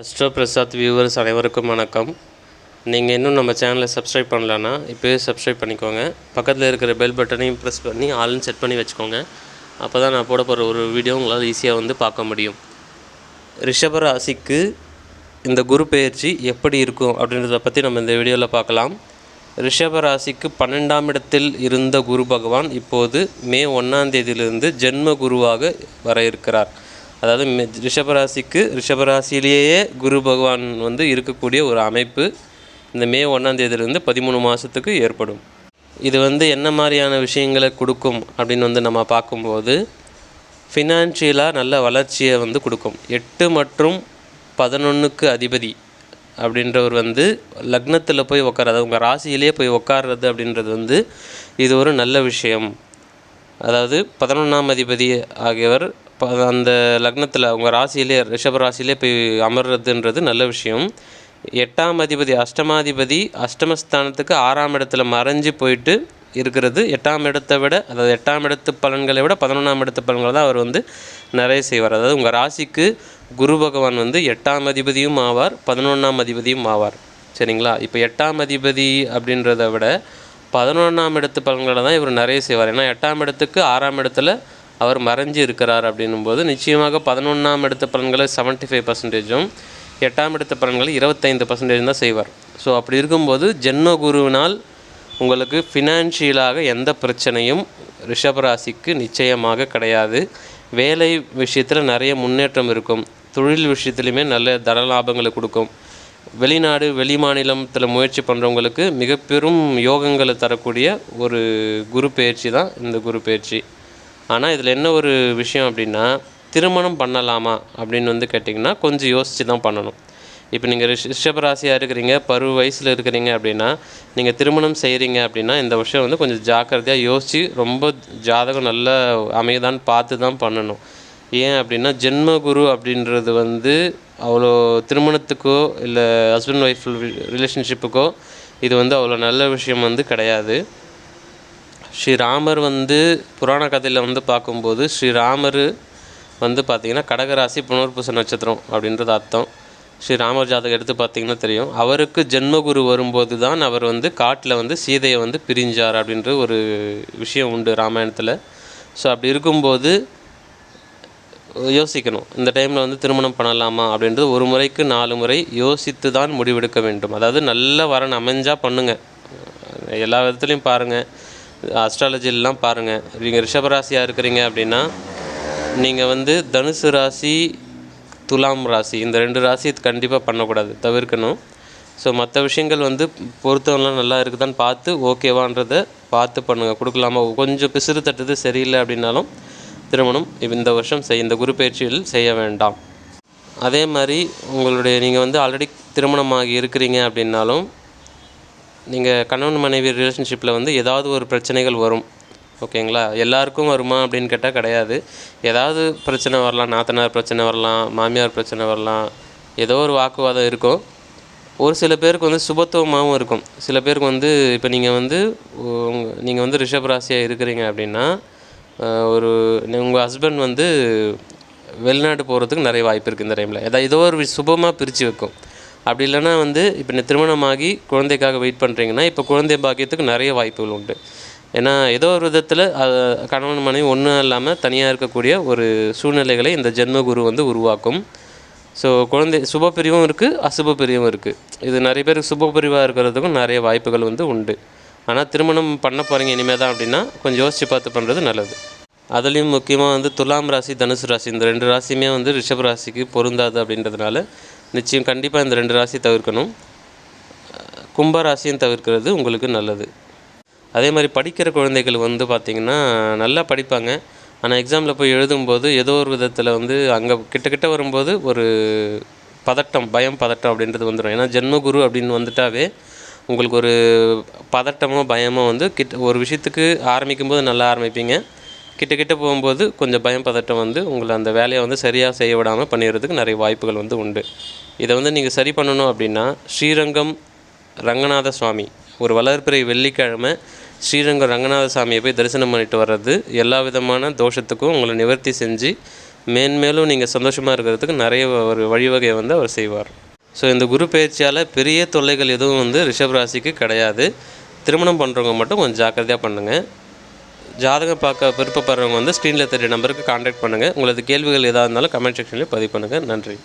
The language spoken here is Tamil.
அஸ்ட்ரோ பிரசாத் வியூவர்ஸ் அனைவருக்கும் வணக்கம். நீங்கள் இன்னும் நம்ம சேனலை சப்ஸ்கிரைப் பண்ணலன்னா இப்போயே சப்ஸ்கிரைப் பண்ணிக்கோங்க. பக்கத்தில் இருக்கிற பெல் பட்டனையும் ப்ரெஸ் பண்ணி ஆல்னு செட் பண்ணி வச்சுக்கோங்க. அப்போ தான் நான் போட போகிற ஒரு வீடியோ உங்களால் ஈஸியாக வந்து பார்க்க முடியும். ரிஷப ராசிக்கு இந்த குரு பெயர்ச்சி எப்படி இருக்கும் அப்படின்றத பற்றி நம்ம இந்த வீடியோவில் பார்க்கலாம். ரிஷப ராசிக்கு பன்னெண்டாம் இடத்தில் இருந்த குரு பகவான் இப்போது மே ஒன்றாம் தேதியிலிருந்து ஜென்ம குருவாக வர இருக்கிறார். அதாவது ரிஷபராசிக்கு ரிஷபராசிலேயே குரு பகவான் வந்து இருக்கக்கூடிய ஒரு அமைப்பு இந்த மே ஒன்றாந்தேதியிலிருந்து பதிமூணு மாதத்துக்கு ஏற்படும். இது வந்து என்ன மாதிரியான விஷயங்களை கொடுக்கும் அப்படின்னு வந்து நம்ம பார்க்கும்போது ஃபினான்ஷியலாக நல்ல வளர்ச்சியை வந்து கொடுக்கும். எட்டு மற்றும் பதினொன்றுக்கு அதிபதி அப்படின்றவர் வந்து லக்னத்தில் போய் உட்கார்றது உங்கள் ராசியிலே போய் உட்கார்றது அப்படின்றது வந்து இது ஒரு நல்ல விஷயம். அதாவது பதினொன்றாம் அதிபதி ஆகியவர் ப- அந்த லக்னத்தில் உங்கள் ராசியிலே ரிஷப ராசியிலே போய் அமர்றதுன்றது நல்ல விஷயம். எட்டாம் அதிபதி அஷ்டமாதிபதி அஷ்டமஸ்தானத்துக்கு ஆறாம் இடத்துல மறைஞ்சு போயிட்டு இருக்கிறது. எட்டாம் இடத்தை விட அதாவது எட்டாம் இடத்து பலன்களை விட பதினொன்றாம் இடத்து பலன்களை தான் அவர் வந்து நிறைய செய்வார். அதாவது உங்கள் ராசிக்கு குரு பகவான் வந்து எட்டாம் அதிபதியும் ஆவார் பதினொன்றாம் அதிபதியும் ஆவார். சரிங்களா? இப்போ எட்டாம் அதிபதி அப்படின்றத விட பதினொன்றாம் இடத்து பலன்களை தான் இவர் நிறைய செய்வார். ஏன்னா எட்டாம் இடத்துக்கு ஆறாம் இடத்துல அவர் மறைஞ்சு இருக்கிறார் அப்படின்னும்போது நிச்சயமாக பதினொன்றாம் எடுத்த பலன்களை செவன்ட்டி ஃபைவ் பர்சன்டேஜும் எட்டாம் எடுத்த பலன்களை இருபத்தைந்து பர்சன்டேஜ் தான் செய்வார். ஸோ அப்படி இருக்கும்போது ஜென்ம குருவினால் உங்களுக்கு ஃபினான்ஷியலாக எந்த பிரச்சனையும் ரிஷபராசிக்கு நிச்சயமாக கிடையாது. வேலை விஷயத்தில் நிறைய முன்னேற்றம் இருக்கும். தொழில் விஷயத்துலையுமே நல்ல தன லாபங்களை கொடுக்கும். வெளிநாடு வெளி மாநிலத்தில் முயற்சி பண்ணுறவங்களுக்கு மிக பெரும் யோகங்களை தரக்கூடிய ஒரு குரு பயிற்சி தான் இந்த குரு பயிற்சி. ஆனால் இதில் என்ன ஒரு விஷயம் அப்படின்னா திருமணம் பண்ணலாமா அப்படின்னு வந்து கேட்டிங்கன்னா கொஞ்சம் யோசித்து தான் பண்ணணும். இப்போ நீங்கள் ரிஷ ரிஷபராசியாக இருக்கிறீங்க பருவ வயசில் இருக்கிறீங்க அப்படின்னா நீங்கள் திருமணம் செய்கிறீங்க அப்படின்னா இந்த விஷயம் வந்து கொஞ்சம் ஜாக்கிரதையாக யோசித்து ரொம்ப ஜாதகம் நல்லா அமையுதான்னு பார்த்து தான் பண்ணணும். ஏன் அப்படின்னா ஜென்ம குரு அப்படின்றது வந்து அவ்வளோ திருமணத்துக்கோ இல்லை ஹஸ்பண்ட் ஒய்ஃப் ரிலேஷன்ஷிப்புக்கோ இது வந்து அவ்வளோ நல்ல விஷயம் வந்து கிடையாது. ஸ்ரீராமர் வந்து புராண கதையில் வந்து பார்க்கும்போது ஸ்ரீராமர் வந்து பார்த்திங்கன்னா கடகராசி புனர்பூச நட்சத்திரம் அப்படின்றது அர்த்தம். ஸ்ரீராமர் ஜாதகம் எடுத்து பார்த்தீங்கன்னா தெரியும். அவருக்கு ஜென்மகுரு வரும்போது தான் அவர் வந்து காட்டில் வந்து சீதையை வந்து பிரிஞ்சார் அப்படின்ற ஒரு விஷயம் உண்டு ராமாயணத்தில். ஸோ அப்படி இருக்கும்போது யோசிக்கணும். இந்த டைமில் வந்து திருமணம் பண்ணலாமா அப்படின்றது ஒரு முறைக்கு நாலு முறை யோசித்து தான் முடிவெடுக்க வேண்டும். அதாவது நல்ல வரன் அமைஞ்சால் பண்ணுங்கள் எல்லா விதத்துலையும் பாருங்கள் அஸ்ட்ராலஜிலாம் பாருங்கள் நீங்கள் ரிஷபராசியாக இருக்கிறீங்க அப்படின்னா நீங்கள் வந்து தனுசு ராசி துலாம் ராசி இந்த ரெண்டு ராசி கண்டிப்பாக பண்ணக்கூடாது தவிர்க்கணும். ஸோ மற்ற விஷயங்கள் வந்து பொருத்தம்லாம் நல்லா இருக்குதான்னு பார்த்து ஓகேவான்றதை பார்த்து பண்ணுங்கள் கொடுக்கலாமா? கொஞ்சம் பிசுறு தட்டுது சரியில்லை அப்படின்னாலும் திருமணம் இந்த வருஷம் செய் இந்த குரு பயிற்சியில் செய்ய வேண்டாம். அதே மாதிரி உங்களுடைய நீங்கள் வந்து ஆல்ரெடி திருமணமாகி இருக்கிறீங்க அப்படின்னாலும் நீங்கள் கணவன் மனைவி ரிலேஷன்ஷிப்பில் வந்து ஏதாவது ஒரு பிரச்சனைகள் வரும். ஓகேங்களா? எல்லாருக்கும் வருமா அப்படின்னு கேட்டால் கிடையாது. ஏதாவது பிரச்சனை வரலாம் நாத்தனார் பிரச்சனை வரலாம் மாமியார் பிரச்சனை வரலாம். ஏதோ ஒரு வாக்குவாதம் இருக்கும். ஒரு சில பேருக்கு வந்து சுபத்துவமாகவும் இருக்கும். சில பேருக்கு வந்து இப்போ நீங்கள் வந்து நீங்கள் வந்து ரிஷபராசியாக இருக்கிறீங்க அப்படின்னா ஒரு உங்கள் ஹஸ்பண்ட் வந்து வெளிநாடு போகிறதுக்கு நிறைய வாய்ப்பு இருக்குது இந்த டைமில் ஏதாவது ஏதோ ஒரு சுபமாக பிரித்து வைக்கும். அப்படி இல்லைன்னா வந்து இப்போ திருமணமாகி குழந்தைக்காக வெயிட் பண்ணுறீங்கன்னா இப்போ குழந்தை பாக்கியத்துக்கு நிறைய வாய்ப்புகள் உண்டு. ஏன்னா ஏதோ ஒரு விதத்தில் கணவன் மனைவி ஒன்றும் இல்லாமல் தனியாக இருக்கக்கூடிய ஒரு சூழ்நிலைகளை இந்த ஜென்ம குரு வந்து உருவாக்கும். ஸோ குழந்தை சுப பிரிவும் இருக்குது அசுப பிரிவும் இருக்குது இது நிறைய பேருக்கு சுப பிரிவாக இருக்கிறதுக்கும் நிறைய வாய்ப்புகள் வந்து உண்டு. ஆனால் திருமணம் பண்ண போகிறீங்க இனிமேல் தான் அப்படின்னா கொஞ்சம் யோசித்து பார்த்து பண்ணுறது நல்லது. அதுலேயும் முக்கியமாக வந்து துலாம் ராசி தனுசு ராசி இந்த ரெண்டு ராசியுமே வந்து ரிஷப் ராசிக்கு பொருந்தாது அப்படின்றதுனால நிச்சயம் கண்டிப்பாக இந்த ரெண்டு ராசி தவிர்க்கணும். கும்ப ராசியும் தவிர்க்கிறது உங்களுக்கு நல்லது. அதே மாதிரி படிக்கிற குழந்தைகள் வந்து பார்த்திங்கன்னா நல்லா படிப்பாங்க. ஆனால் எக்ஸாமில் போய் எழுதும்போது ஏதோ ஒரு விதத்தில் வந்து அங்கே கிட்ட கிட்ட வரும்போது ஒரு பதட்டம் பயம் பதட்டம் அப்படின்றது வந்துடும் ஏன்னா ஜென்மகுரு அப்படின்னு வந்துட்டாவே உங்களுக்கு ஒரு பதட்டமோ பயமோ வந்து கிட்ட ஒரு விஷயத்துக்கு ஆரம்பிக்கும்போது நல்லா ஆரம்பிப்பீங்க. கிட்ட கிட்ட போகும்போது கொஞ்சம் பயம் பதட்டம் வந்து உங்களை அந்த வேலையை வந்து சரியாக செய்ய விடாமல் பண்ணிடுறதுக்கு நிறைய வாய்ப்புகள் வந்து உண்டு. இதை வந்து நீங்கள் சரி பண்ணணும் அப்படின்னா ஸ்ரீரங்கம் ரங்கநாத சுவாமி ஒரு வளர்பிறை வெள்ளிக்கிழமை ஸ்ரீரங்கம் ரங்கநாத சாமியை போய் தரிசனம் பண்ணிட்டு வர்றது எல்லா விதமான தோஷத்துக்கும் உங்களை நிவர்த்தி செஞ்சு மேன்மேலும் நீங்கள் சந்தோஷமாக இருக்கிறதுக்கு நிறைய ஒரு வழிவகையை வந்து அவர் செய்வார். ஸோ இந்த குரு பயிற்சியால் பெரிய தொல்லைகள் எதுவும் வந்து ரிஷப் ராசிக்கு கிடையாது. திருமணம் பண்ணுறவங்க மட்டும் கொஞ்சம் ஜாக்கிரதையாக பண்ணுங்கள் ஜாதகம் பார்க்க விருப்பப்படுறவங்க வந்து ஸ்க்ரீனில் தெரிய நம்பருக்கு காண்டாக்ட் பண்ணுங்கள் உங்களது கேள்விகள் எதாக இருந்தாலும் கமெண்ட் செக்ஷனில் பதிவு பண்ணுங்கள் நன்றி.